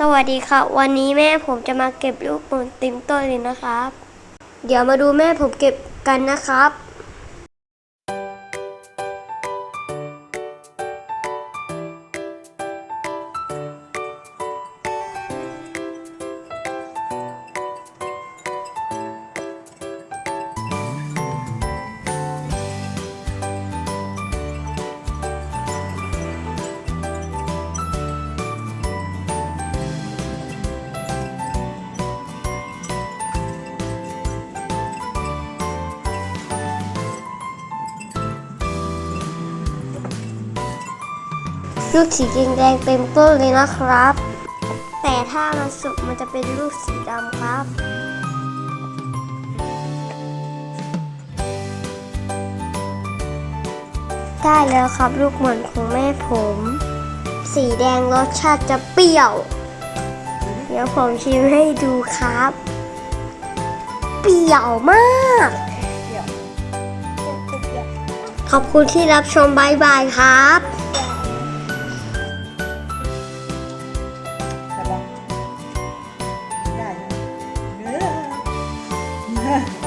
สวัสดีครับ วันนี้แม่ผมจะมาเก็บลูกโป่งเต็มต้นเลยนะครับ เดี๋ยวมาดูแม่ผมเก็บกันนะครับ ลูกสีแดงๆเต็มต้นเลยนะครับ แต่ถ้ามันสุกมันจะเป็นลูกสีดำครับได้แล้วครับลูกหม่อนของแม่ผม สีแดงรสชาติจะเปรี้ยว เดี๋ยวผมชิมให้ดูครับ เปรี้ยวมาก ขอบคุณที่รับชมบายบายครับ Yeah.